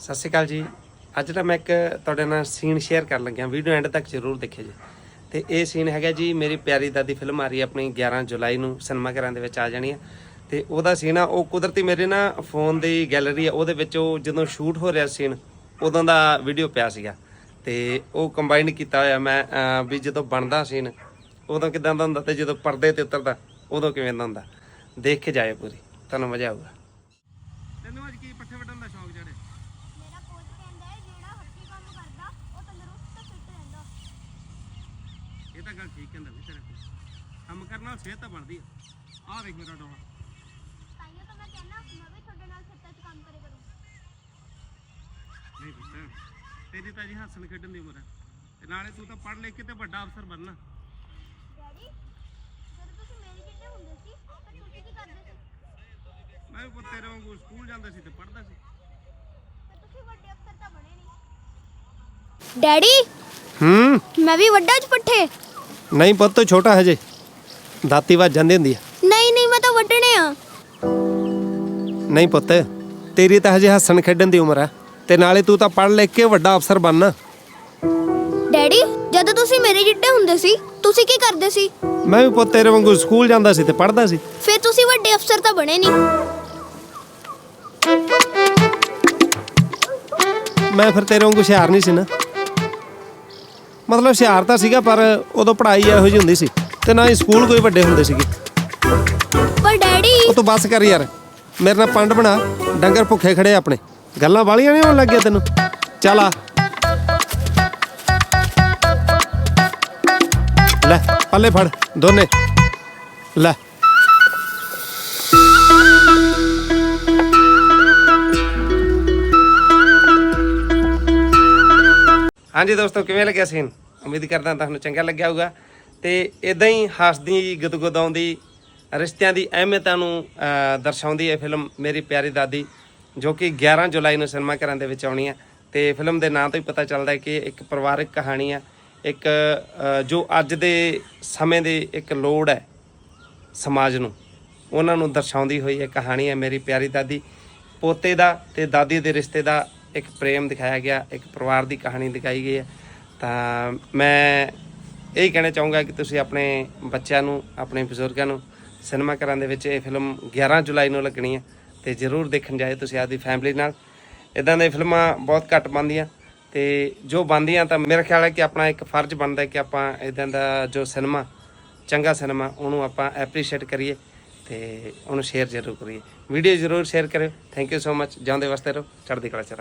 ਸਤਿ ਸ਼੍ਰੀ ਅਕਾਲ ਜੀ। ਅੱਜ ਤਾਂ ਮੈਂ ਇੱਕ ਤੁਹਾਡੇ ਨਾਲ ਸੀਨ ਸ਼ੇਅਰ ਕਰਨ ਲੱਗਿਆ। ਵੀਡੀਓ ਐਂਡ ਤੱਕ ਜ਼ਰੂਰ ਦੇਖਿਓ ਜੀ। ਤੇ ਇਹ ਸੀਨ ਹੈਗਾ ਜੀ, ਮੇਰੀ ਪਿਆਰੀ ਦਾਦੀ ਫਿਲਮ ਆ ਰਹੀ ਹੈ ਆਪਣੀ 11 ਜੁਲਾਈ ਨੂੰ ਸਿਨੇਮਾ ਘਰਾਂ ਦੇ ਵਿੱਚ ਆ ਜਾਣੀ ਹੈ। ਤੇ ਉਹਦਾ ਸੀਨ ਆ, ਉਹ ਕੁਦਰਤੀ ਮੇਰੇ ਨਾ ਫੋਨ ਦੀ ਗੈਲਰੀ ਆ, ਉਹਦੇ ਵਿੱਚ ਉਹ ਜਦੋਂ ਸ਼ੂਟ ਹੋ ਰਿਹਾ ਸੀਨ ਉਦੋਂ ਦਾ ਵੀਡੀਓ ਪਿਆ ਸੀਗਾ। ਤੇ ਉਹ ਕੰਬਾਈਨ ਕੀਤਾ ਹੋਇਆ ਮੈਂ ਵੀ ਜਦੋਂ ਬਣਦਾ ਸੀਨ ਉਦੋਂ ਕਿਦਾਂ ਦਾ ਹੁੰਦਾ ਤੇ ਜਦੋਂ ਪਰਦੇ ਤੇ ਉਤਰਦਾ, ਉਦੋਂ ਕਿਵੇਂ ਦਾ ਹੁੰਦਾ। ਦੇਖ ਕੇ ਜਾਇਓ ਪੂਰੀ। ਤੁਹਾਨੂੰ ਮਜ਼ਾ ਆਊਗਾ। ਤੈਨੂੰ ਅੱਜ ਕੀ ਪੱਠੇ ਵੱਢਣ ਦਾ ਸ਼ੌਂਕ ਜੜੇ ਮੇਰਾ ਕੋਚ ਕਹਿੰਦਾ ਹੈ ਜਿਹੜਾ ਹੱਥੀਂ ਕੰਮ ਕਰਦਾ ਉਹ ਤੰਦਰੁਸਤ ਤੇ ਫਿੱਟ ਰਹਿੰਦਾ ਇਹ ਤਾਂ ਗੱਲ ਠੀਕ ਕਹਿੰਦਾ ਵੀ ਤੇਰੇ ਕੋਲ। ਕੰਮ ਕਰਨ ਨਾਲ ਸਿਹਤ ਤਾਂ ਬਣਦੀ ਆ। ਆਹ ਵੇਖ ਮੇਰਾ ਡੋਹਾ ਤਾਈਓ ਤਾਂ ਮੈਂ ਕਹਿੰਦਾ ਮੈਂ ਵੀ ਤੁਹਾਡੇ ਨਾਲ ਖੇਤਾਂ 'ਚ ਕੰਮ ਕਰੇ ਕਰੂੰ। ਨਹੀਂ ਪੁੱਤ ਤੇਰੀ ਤਾਂ ਜੀ ਹੱਸਣ ਖੇਡਣ ਦੀ ਉਮਰ ਹੈ ਤੇ ਨਾਲੇ ਤੂੰ ਤਾਂ ਪੜ੍ਹ ਲਿਖ ਕੇ ਤੇ ਵੱਡਾ ਅਫਸਰ ਬਣਨਾ। ਡੈਡੀ ਜਦੋਂ ਤੁਸੀਂ ਮੇਰੇ ਜਿੱਡੇ ਹੁੰਦੇ ਸੀ ਤਾਂ ਤੁਸੀਂ ਕੀ ਕਰਦੇ ਸੀ? ਮੈਂ ਵੀ ਪੁੱਤ ਤੇਰੇ ਵਾਂਗੂ ਸਕੂਲ ਜਾਂਦਾ ਸੀ ਤੇ ਪੜ੍ਹਦਾ ਸੀ। ਤੇ ਤੁਸੀਂ ਵੱਡੇ ਅਫਸਰ ਤਾਂ ਬਣੇ ਨਹੀਂ। ਡੈਡੀ? ਹੂੰ? ਮੈਂ ਵੀ ਵੱਡਾ ਚ ਪੱਠੇ ਨਹੀਂ ਪੁੱਤ ਤੂੰ ਛੋਟਾ ਹਜੇ। ਦਾਤੀ ਵੱਜ ਜਾਂਦੀ ਹੁੰਦੀ ਆ। ਨਹੀਂ ਨਹੀਂ ਮੈਂ ਤਾਂ ਵੱਢਣੇ ਆ। ਨਹੀਂ ਪੁੱਤ ਤੇਰੀ ਤਾਂ ਹਜੇ ਹੱਸਣ ਖੇਡਣ ਦੀ ਉਮਰ ਹੈ ਤੇ ਨਾਲੇ ਤੂੰ ਤਾਂ ਪੜ੍ਹ ਲਿਖ ਕੇ ਵੱਡਾ ਅਫਸਰ ਬਣਨਾ ਡੈਡੀ ਜਦੋਂ ਤੁਸੀਂ ਮੇਰੇ ਜਿੱਡੇ ਹੁੰਦੇ ਸੀ ਤੁਸੀਂ ਕੀ ਕਰਦੇ ਸੀ? ਮੈਂ ਵੀ ਪੁੱਤ ਤੇਰੇ ਵਾਂਗੂ ਸਕੂਲ ਜਾਂਦਾ ਸੀ ਤੇ ਪੜ੍ਹਦਾ ਸੀ। ਫਿਰ ਤੁਸੀਂ ਵੱਡੇ ਅਫਸਰ ਤਾਂ ਬਣੇ ਨਹੀਂ। ਮੈਂ ਫਿਰ ਤੇਰੇ ਵਾਂਗੂ ਹੁਸ਼ਿਆਰ ਨਹੀਂ ਸੀ ਨਾ। ਮਤਲਬ ਹੁਸ਼ਿਆਰ ਤਾਂ ਸੀਗਾ ਪਰ ਉਦੋਂ ਪੜ੍ਹਾਈ ਇਹੋ ਜਿਹੀ ਹੁੰਦੀ ਸੀ ਤੇ ਨਾ ਹੀ ਸਕੂਲ ਕੋਈ ਵੱਡੇ ਹੁੰਦੇ ਸੀਗੇ। ਪਰ ਡੈਡੀ ਉਹ ਤੂੰ ਬੱਸ ਕਰ ਯਾਰ ਮੇਰੇ ਨਾਲ ਪੰਡ ਬਣਾ ਡੰਗਰ ਭੁੱਖੇ ਖੜੇ ਆ ਆਪਣੇ। ਗੱਲਾਂ ਵਾਲੀਆਂ ਨਹੀਂ ਹੋਣ ਲੱਗੀਆਂ ਤੈਨੂੰ? ਚੱਲ ਆ। ਲੈ ਪੱਲੇ ਫੜ ਦੋਨੇ। ਲੈ। ਹਾਂਜੀ ਦੋਸਤੋ, ਕਿਵੇਂ ਲੱਗਿਆ ਸੀਨ ਉਮੀਦ ਕਰਦਾ ਤੁਹਾਨੂੰ ਚੰਗਾ ਲੱਗਿਆ ਹੋਊਗਾ। ਤੇ ਇਦਾਂ ਹੀ ਹੱਸਦੀ, ਗੁਦਗੁਦਾਉਂਦੀ, ਰਿਸ਼ਤਿਆਂ ਦੀ ਅਹਿਮੀਅਤਾਂ ਨੂੰ ਦਰਸਾਉਂਦੀ ਹੈ ਫਿਲਮ ਮੇਰੀ ਪਿਆਰੀ ਦਾਦੀ, ਜੋ ਕਿ 11 ਜੁਲਾਈ ਨੂੰ ਸਿਨੇਮਾ ਘਰਾਂ ਦੇ ਵਿੱਚ ਆਉਣੀ ਹੈ ਤੇ ਫਿਲਮ ਦੇ ਨਾਂ ਤੋਂ ਹੀ ਪਤਾ ਚੱਲਦਾ ਹੈ ਕਿ ਇੱਕ ਪਰਿਵਾਰਕ ਕਹਾਣੀ ਹੈ ਇੱਕ ਜੋ ਅੱਜ ਦੇ ਸਮੇਂ ਦੀ ਇੱਕ ਲੋੜ ਹੈ ਸਮਾਜ ਨੂੰ। ਉਹਨਾਂ ਨੂੰ ਦਰਸਾਉਂਦੀ ਹੋਈ ਇਹ ਕਹਾਣੀ ਹੈ ਮੇਰੀ ਪਿਆਰੀ ਦਾਦੀ। ਪੋਤੇ ਦਾ ਤੇ ਦਾਦੀ ਦੇ ਰਿਸ਼ਤੇ ਦਾ ਇੱਕ ਪ੍ਰੇਮ ਦਿਖਾਇਆ ਗਿਆ, ਇੱਕ ਪਰਿਵਾਰ ਦੀ ਕਹਾਣੀ ਦਿਖਾਈ ਗਈ ਹੈ। ਤਾਂ ਮੈਂ ਇਹ ਕਹਿਣਾ ਚਾਹੂੰਗਾ ਕਿ ਤੁਸੀਂ ਆਪਣੇ ਬੱਚਿਆਂ ਨੂੰ, ਆਪਣੇ ਬਜ਼ੁਰਗਾਂ ਨੂੰ ਸਿਨੇਮਾ ਘਰਾਂ ਦੇ ਵਿੱਚ ਇਹ ਫਿਲਮ 11 ਜੁਲਾਈ ਨੂੰ ਲੱਗਣੀ ਹੈ ਤੇ ਜ਼ਰੂਰ ਦੇਖਣ ਜਾਏ ਤੁਸੀਂ ਆਪਦੀ ਫੈਮਿਲੀ ਨਾਲ। ਇਦਾਂ ਦੀਆਂ ਫਿਲਮਾਂ ਬਹੁਤ ਘੱਟ ਬਣਦੀਆਂ ਤੇ ਜੋ ਬਣਦੀਆਂ ਤਾਂ ਮੇਰਾ ਖਿਆਲ ਹੈ ਕਿ ਆਪਣਾ ਇੱਕ ਫਰਜ਼ ਬਣਦਾ ਹੈ ਕਿ ਆਪਾਂ ਇਦਾਂ ਦਾ ਜੋ ਸਿਨੇਮਾ, ਚੰਗਾ ਸਿਨੇਮਾ, ਉਹਨੂੰ ਆਪਾਂ ਐਪਰੀਸ਼ੀਏਟ ਕਰੀਏ ਤੇ ਉਹਨੂੰ ਸ਼ੇਅਰ ਜ਼ਰੂਰ ਕਰੀਏ। ਵੀਡੀਓ ਜ਼ਰੂਰ ਸ਼ੇਅਰ ਕਰਿਓ। ਥੈਂਕ ਯੂ ਸੋ ਮਚ ਜਾਂਦੇ ਵਾਸਤੇ ਰਹੋ। ਚੜ੍ਹਦੀ ਕਲਾ ਚ